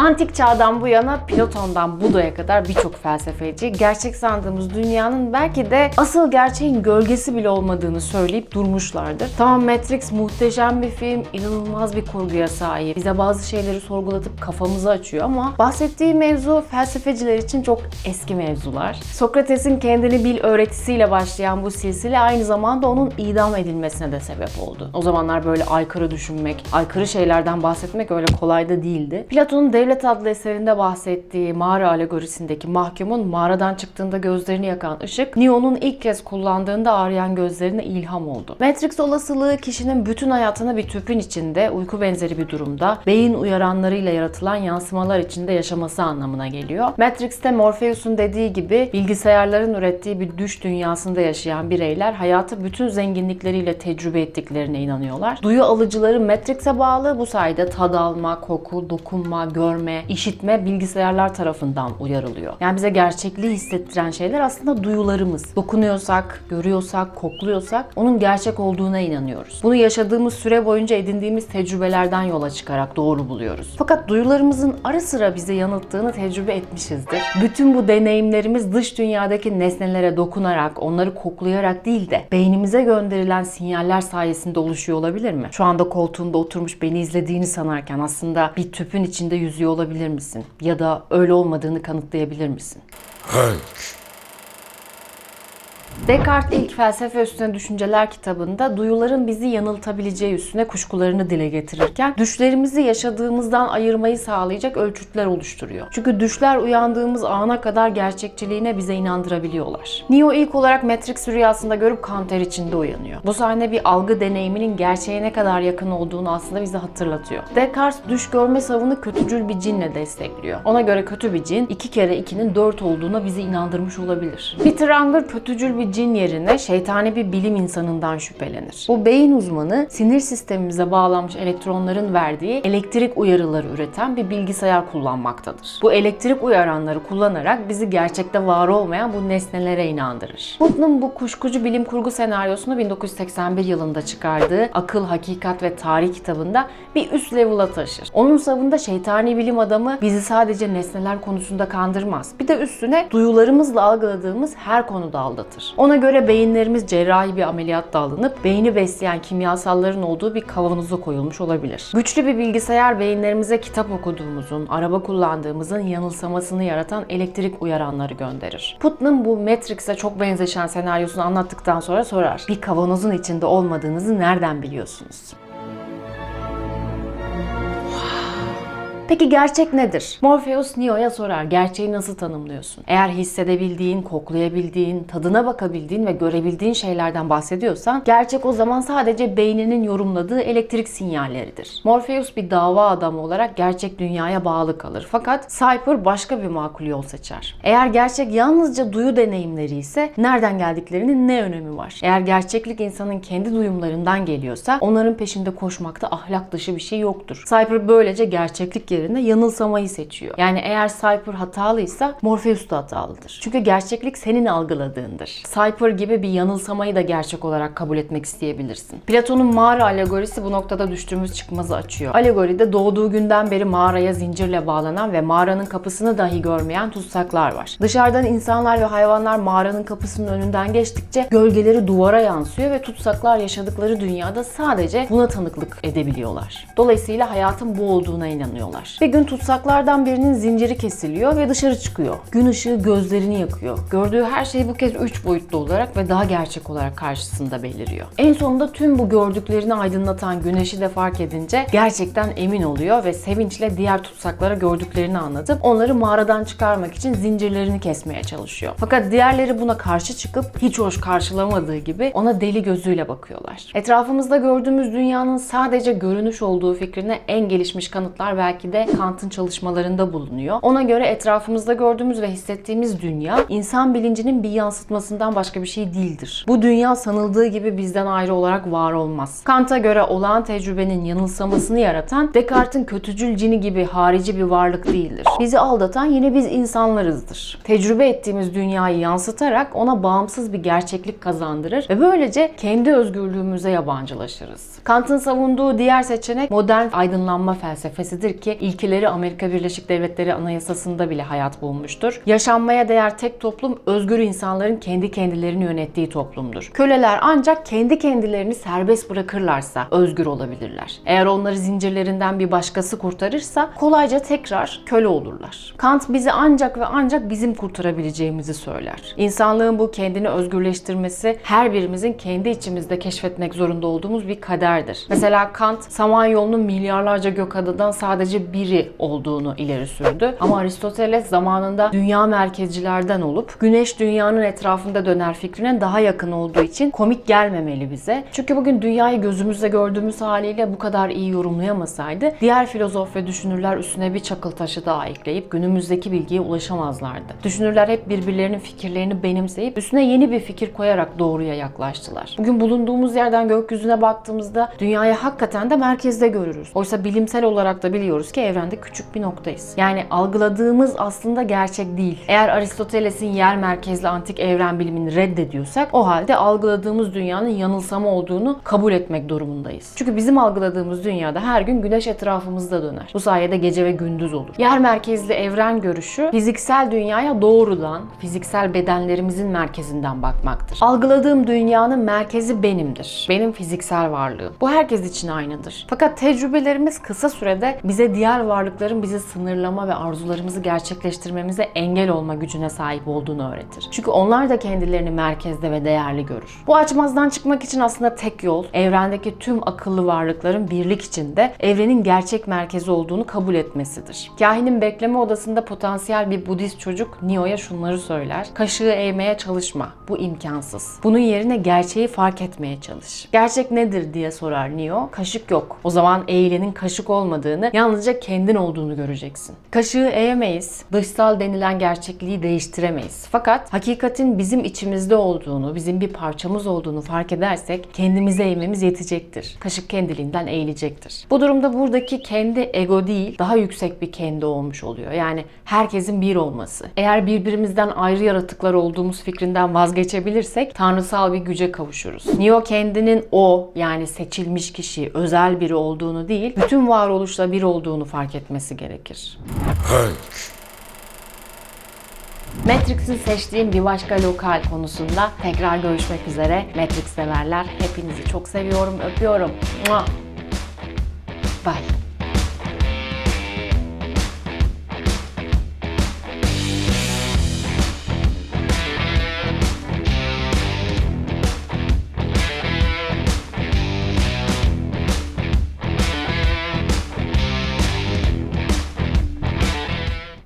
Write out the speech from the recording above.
Antik çağdan bu yana Platon'dan Buda'ya kadar birçok felsefeci gerçek sandığımız dünyanın belki de asıl gerçeğin gölgesi bile olmadığını söyleyip durmuşlardır. Tamam Matrix muhteşem bir film, inanılmaz bir kurguya sahip. Bize bazı şeyleri sorgulatıp kafamızı açıyor ama bahsettiği mevzu felsefeciler için çok eski mevzular. Sokrates'in kendini bil öğretisiyle başlayan bu silsile aynı zamanda onun idam edilmesine de sebep oldu. O zamanlar böyle aykırı düşünmek, aykırı şeylerden bahsetmek öyle kolay da değildi. Platon'un Devlet adlı eserinde bahsettiği mağara alegorisindeki mahkumun mağaradan çıktığında gözlerini yakan ışık, Neo'nun ilk kez kullandığında ağrıyan gözlerine ilham oldu. Matrix olasılığı kişinin bütün hayatını bir tüpün içinde, uyku benzeri bir durumda, beyin uyaranlarıyla yaratılan yansımalar içinde yaşaması anlamına geliyor. Matrix'te Morpheus'un dediği gibi bilgisayarların ürettiği bir düş dünyasında yaşayan bireyler hayatı bütün zenginlikleriyle tecrübe ettiklerine inanıyorlar. Duyu alıcıları Matrix'e bağlı bu sayede tad alma, koku, dokunma, görme, işitme bilgisayarlar tarafından uyarılıyor. Yani bize gerçekliği hissettiren şeyler aslında duyularımız. Dokunuyorsak, görüyorsak, kokluyorsak onun gerçek olduğuna inanıyoruz. Bunu yaşadığımız süre boyunca edindiğimiz tecrübelerden yola çıkarak doğru buluyoruz. Fakat duyularımızın ara sıra bizi yanılttığını tecrübe etmişizdir. Bütün bu deneyimlerimiz dış dünyadaki nesnelere dokunarak, onları koklayarak değil de beynimize gönderilen sinyaller sayesinde oluşuyor olabilir mi? Şu anda koltuğunda oturmuş beni izlediğini sanarken aslında bir tüpün içinde yüzüyor olabilir misin? Ya da öyle olmadığını kanıtlayabilir misin? Hank. Descartes ilk felsefe üstüne düşünceler kitabında duyuların bizi yanıltabileceği üstüne kuşkularını dile getirirken düşlerimizi yaşadığımızdan ayırmayı sağlayacak ölçütler oluşturuyor. Çünkü düşler uyandığımız ana kadar gerçekçiliğine bize inandırabiliyorlar. Neo ilk olarak Matrix rüyasında görüp kanter içinde uyanıyor. Bu sahne bir algı deneyiminin gerçeğe ne kadar yakın olduğunu aslında bize hatırlatıyor. Descartes düş görme savını kötücül bir cinle destekliyor. Ona göre kötü bir cin iki kere ikinin dört olduğuna bizi inandırmış olabilir. Peter Unger kötücül bir cin yerine şeytani bir bilim insanından şüphelenir. Bu beyin uzmanı sinir sistemimize bağlanmış elektronların verdiği elektrik uyarıları üreten bir bilgisayar kullanmaktadır. Bu elektrik uyaranları kullanarak bizi gerçekte var olmayan bu nesnelere inandırır. Putnam bu kuşkucu bilim kurgu senaryosunu 1981 yılında çıkardığı Akıl, Hakikat ve Tarih kitabında bir üst level'a taşır. Onun savında şeytani bilim adamı bizi sadece nesneler konusunda kandırmaz. Bir de üstüne duyularımızla algıladığımız her konuda aldatır. Ona göre beyinlerimiz cerrahi bir ameliyatla alınıp beyni besleyen kimyasalların olduğu bir kavanoza koyulmuş olabilir. Güçlü bir bilgisayar beyinlerimize kitap okuduğumuzun, araba kullandığımızın yanılsamasını yaratan elektrik uyaranları gönderir. Putnam bu Matrix'e çok benzeşen senaryosunu anlattıktan sonra sorar. Bir kavanozun içinde olmadığınızı nereden biliyorsunuz? Peki gerçek nedir? Morpheus Neo'ya sorar. Gerçeği nasıl tanımlıyorsun? Eğer hissedebildiğin, koklayabildiğin, tadına bakabildiğin ve görebildiğin şeylerden bahsediyorsan gerçek o zaman sadece beyninin yorumladığı elektrik sinyalleridir. Morpheus bir dava adamı olarak gerçek dünyaya bağlı kalır. Fakat Cypher başka bir makul yol seçer. Eğer gerçek yalnızca duyu deneyimleri ise nereden geldiklerinin ne önemi var? Eğer gerçeklik insanın kendi duyumlarından geliyorsa onların peşinde koşmakta ahlak dışı bir şey yoktur. Cypher böylece gerçeklik yerine yanılsamayı seçiyor. Yani eğer Cypher hatalıysa Morpheus da hatalıdır. Çünkü gerçeklik senin algıladığındır. Cypher gibi bir yanılsamayı da gerçek olarak kabul etmek isteyebilirsin. Platon'un mağara alegorisi bu noktada düştüğümüz çıkmazı açıyor. Alegoride doğduğu günden beri mağaraya zincirle bağlanan ve mağaranın kapısını dahi görmeyen tutsaklar var. Dışarıdan insanlar ve hayvanlar mağaranın kapısının önünden geçtikçe gölgeleri duvara yansıyor ve tutsaklar yaşadıkları dünyada sadece buna tanıklık edebiliyorlar. Dolayısıyla hayatın bu olduğuna inanıyorlar. Bir gün tutsaklardan birinin zinciri kesiliyor ve dışarı çıkıyor. Gün ışığı gözlerini yakıyor. Gördüğü her şey bu kez üç boyutlu olarak ve daha gerçek olarak karşısında beliriyor. En sonunda tüm bu gördüklerini aydınlatan güneşi de fark edince gerçekten emin oluyor ve sevinçle diğer tutsaklara gördüklerini anlatıp onları mağaradan çıkarmak için zincirlerini kesmeye çalışıyor. Fakat diğerleri buna karşı çıkıp hiç hoş karşılamadığı gibi ona deli gözüyle bakıyorlar. Etrafımızda gördüğümüz dünyanın sadece görünüş olduğu fikrine en gelişmiş kanıtlar belki de Kant'ın çalışmalarında bulunuyor. Ona göre etrafımızda gördüğümüz ve hissettiğimiz dünya insan bilincinin bir yansıtmasından başka bir şey değildir. Bu dünya sanıldığı gibi bizden ayrı olarak var olmaz. Kant'a göre olağan tecrübenin yanılsamasını yaratan Descartes'in kötücül cini gibi harici bir varlık değildir. Bizi aldatan yine biz insanlarızdır. Tecrübe ettiğimiz dünyayı yansıtarak ona bağımsız bir gerçeklik kazandırır ve böylece kendi özgürlüğümüze yabancılaşırız. Kant'ın savunduğu diğer seçenek modern aydınlanma felsefesidir ki ilkeleri Amerika Birleşik Devletleri Anayasası'nda bile hayat bulmuştur. Yaşanmaya değer tek toplum özgür insanların kendi kendilerini yönettiği toplumdur. Köleler ancak kendi kendilerini serbest bırakırlarsa özgür olabilirler. Eğer onları zincirlerinden bir başkası kurtarırsa kolayca tekrar köle olurlar. Kant bizi ancak ve ancak bizim kurtarabileceğimizi söyler. İnsanlığın bu kendini özgürleştirmesi her birimizin kendi içimizde keşfetmek zorunda olduğumuz bir kaderdir. Mesela Kant Samanyolu'nun milyarlarca gök adından sadece biri olduğunu ileri sürdü. Ama Aristoteles zamanında dünya merkezcilerden olup güneş dünyanın etrafında döner fikrine daha yakın olduğu için komik gelmemeli bize. Çünkü bugün dünyayı gözümüzle gördüğümüz haliyle bu kadar iyi yorumlayamasaydı diğer filozof ve düşünürler üstüne bir çakıl taşı daha ekleyip günümüzdeki bilgiye ulaşamazlardı. Düşünürler hep birbirlerinin fikirlerini benimseyip üstüne yeni bir fikir koyarak doğruya yaklaştılar. Bugün bulunduğumuz yerden gökyüzüne baktığımızda dünyayı hakikaten de merkezde görürüz. Oysa bilimsel olarak da biliyoruz ki evrende küçük bir noktayız. Yani algıladığımız aslında gerçek değil. Eğer Aristoteles'in yer merkezli antik evren bilimini reddediyorsak o halde algıladığımız dünyanın yanılsama olduğunu kabul etmek durumundayız. Çünkü bizim algıladığımız dünyada her gün güneş etrafımızda döner. Bu sayede gece ve gündüz olur. Yer merkezli evren görüşü fiziksel dünyaya doğrudan fiziksel bedenlerimizin merkezinden bakmaktır. Algıladığım dünyanın merkezi benimdir. Benim fiziksel varlığım. Bu herkes için aynıdır. Fakat tecrübelerimiz kısa sürede bize diğer varlıkların bizi sınırlama ve arzularımızı gerçekleştirmemize engel olma gücüne sahip olduğunu öğretir. Çünkü onlar da kendilerini merkezde ve değerli görür. Bu açmazdan çıkmak için aslında tek yol evrendeki tüm akıllı varlıkların birlik içinde evrenin gerçek merkezi olduğunu kabul etmesidir. Kahinin bekleme odasında potansiyel bir Budist çocuk Neo'ya şunları söyler. Kaşığı eğmeye çalışma. Bu imkansız. Bunun yerine gerçeği fark etmeye çalış. Gerçek nedir diye sorar Neo. Kaşık yok. O zaman eğilenin kaşık olmadığını, yalnızca kendin olduğunu göreceksin. Kaşığı eğemeyiz. Dışsal denilen gerçekliği değiştiremeyiz. Fakat hakikatin bizim içimizde olduğunu, bizim bir parçamız olduğunu fark edersek kendimize eğmemiz yetecektir. Kaşık kendiliğinden eğilecektir. Bu durumda buradaki kendi ego değil, daha yüksek bir kendi olmuş oluyor. Yani herkesin bir olması. Eğer birbirimizden ayrı yaratıklar olduğumuz fikrinden vazgeçebilirsek tanrısal bir güce kavuşuruz. Neo kendinin o yani seçilmiş kişi, özel biri olduğunu değil, bütün varoluşla bir olduğunu fark etmesi gerekir. Hank. Matrix'in seçtiğim bir başka lokal konusunda tekrar görüşmek üzere. Matrix severler. Hepinizi çok seviyorum, öpüyorum. Bye.